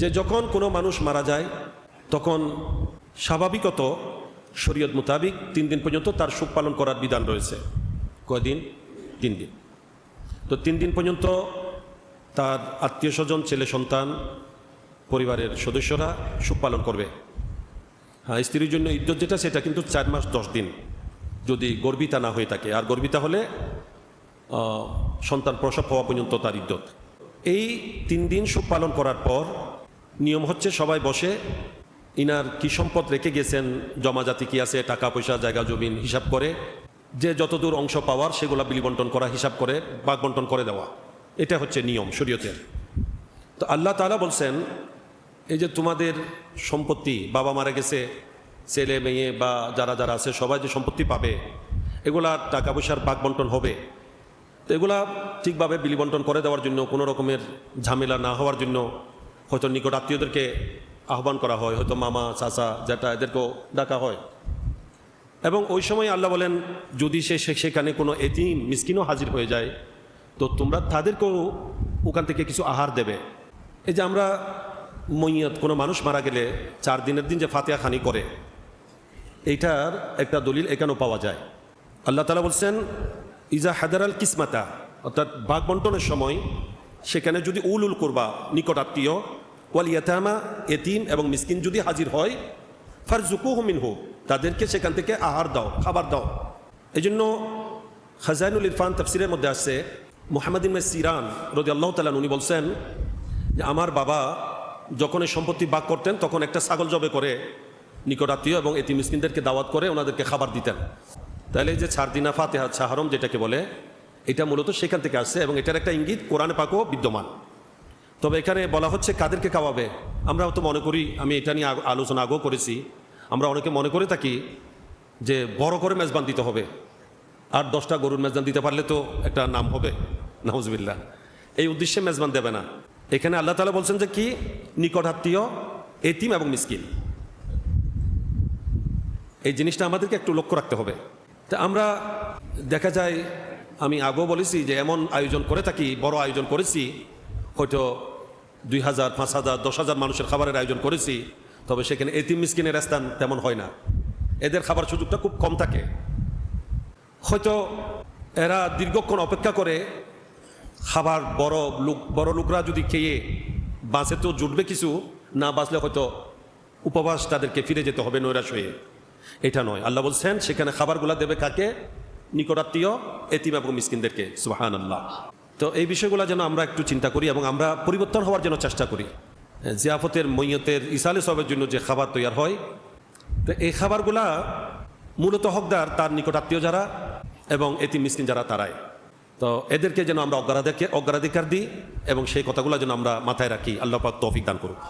যে যখন কোনো মানুষ মারা যায়, তখন স্বাভাবিকত শরীয়ত মোতাবিক তিন দিন পর্যন্ত তার সুখ পালন করার বিধান রয়েছে। কয়দিন তিন দিন। তো তিন দিন পর্যন্ত তার আত্মীয় স্বজন, ছেলে সন্তান, পরিবারের সদস্যরা সুখ পালন করবে। হ্যাঁ স্ত্রীর জন্য ইদ্যত যেটা, সেটা কিন্তু চার মাস, দশ দিন যদি গর্বিতা না হয়ে থাকে। আর গর্বিতা হলে সন্তান প্রসব হওয়া পর্যন্ত তার ইদ্যত এই তিন দিন সুখ পালন করার পর নিয়ম হচ্ছে সবাই বসে, ইনার কি সম্পদ রেখে গেছেন জমাজাতি কি আছে, টাকা পয়সা, জায়গা, জমিন হিসাব করে, যে যতদূর অংশ পাওয়ার সেগুলা বিলি বন্টন করা, হিসাব করে বাঘ বন্টন করে দেওয়া। এটা হচ্ছে নিয়ম শরীয়তের। তো আল্লাহ তাআলা বলছেন, এই যে তোমাদের সম্পত্তি, বাবা মারা গেছে, ছেলে, মেয়ে বা যারা যারা আছে, সবাই যে সম্পত্তি পাবে, এগুলা টাকা পয়সার বাঘ বন্টন হবে। তো এগুলা ঠিকভাবে বিলিবন্টন করে দেওয়ার জন্য, কোনো রকমের ঝামেলা না হওয়ার জন্য হয়তো নিকট আত্মীয়দেরকে আহ্বান করা হয়, হয়তো মামা, চাচা যেটা এদেরকেও ডাকা হয়। এবং ওই সময় আল্লাহ বলেন, যদি সে সেখানে কোনো এতিম মিসকিনও হাজির হয়ে যায়, তো তোমরা তাদেরকেও ওখান থেকে কিছু আহার দেবে। এই যে আমরা মৈয়ত কোনো মানুষ মারা গেলে চার দিনের দিন যে ফাতিয়া খানি করে, এইটার একটা দলিল এখানেও পাওয়া যায়। আল্লাহ তালা বলছেন, ইজা হাদারাল কিসমাতা অর্থাৎ বাঘ বন্টনের সময় সেখানে যদি উল উল করবা, নিকট আত্মীয় ওয়াল ইয়াতামা, এতিম এবং মিসকিন যদি হাজির হয় ফার জুকু হুমিন হো তাদেরকে সেখান থেকে আহার দাও, খাবার দাও। এই জন্য খাজাইনুল ইরফান তফসিরের মধ্যে আসছে, মোহাম্মদ ইমে সিরান রদি আল্লাহ তালান উনি বলছেন যে, আমার বাবা যখন এই সম্পত্তি বাক করতেন, তখন একটা ছাগল জবে করে নিকট আত্মীয় এবং এটি মিসকিনদেরকে দাওয়াত করে ওনাদেরকে খাবার দিতেন। তাহলে যে ছাড়দিনা ফাতেহা ছাহারম যেটাকে বলে, এটা মূলত সেখান থেকে আসছে এবং এটার একটা ইঙ্গিত কোরআনে পাকও বিদ্যমান। তবে এখানে বলা হচ্ছে কাদেরকে খাওয়াবে? আমরা তো মনে করি, আমি এটা নিয়ে আলোচনা আগেও করেছি। আমরা অনেকে মনে করে থাকি যে বড় করে মেজবান দিতে হবে। আর দশটা গরুর মেজবান দিতে পারলে তো একটা নাম হবে। নাহজবিল্লা এই উদ্দেশ্যে মেজবান দেবে না। এখানে আল্লাহ তালা বলছেন যে কি? নিকট আত্মীয়, এতিম এবং মিসকিন। এই জিনিসটা আমাদেরকে একটু লক্ষ্য রাখতে হবে। তা আমরা দেখা যায়, আমি আগেও বলেছি যে এমন আয়োজন করে থাকি, বড় আয়োজন করেছি, হয়তো দুই হাজার, পাঁচ হাজার, দশ হাজার মানুষের খাবারের আয়োজন করেছি, তবে সেখানে এতিম মিসকিনের স্থান তেমন হয় না। এদের খাবার সুযোগটা খুব কম থাকে। হয়তো এরা দীর্ঘক্ষণ অপেক্ষা করে, খাবার বড় লোক, বড় লোকরা যদি খেয়ে বাঁচে তো জুটবে কিছু, না বাঁচলে হয়তো উপবাস তাদেরকে ফিরে যেতে হবে নৈরাশ হয়ে। এটা নয়। আল্লাহ বলছেন, সেখানে খাবারগুলা দেবে কাকে? নিকটাত্মীয়, এতিম এবং মিসকিনদেরকে। সুহান আল্লাহ তো এই বিষয়গুলো যেন আমরা একটু চিন্তা করি এবং আমরা পরিবর্তন হওয়ার জন্য চেষ্টা করি। জিয়াফতের মৈয়তের ইসালে সবের জন্য যে খাবার তৈরি হয়, তো এই খাবারগুলা মূলত হকদার তার নিকট আত্মীয় যারা এবং এতি মিসকিন যারা তারাই। তো এদেরকে যেন আমরা অগ্রাধিকার অগ্রাধিকার দিই এবং সেই কথাগুলো যেন আমরা মাথায় রাখি। আল্লাহ তৌফিক দান করুক।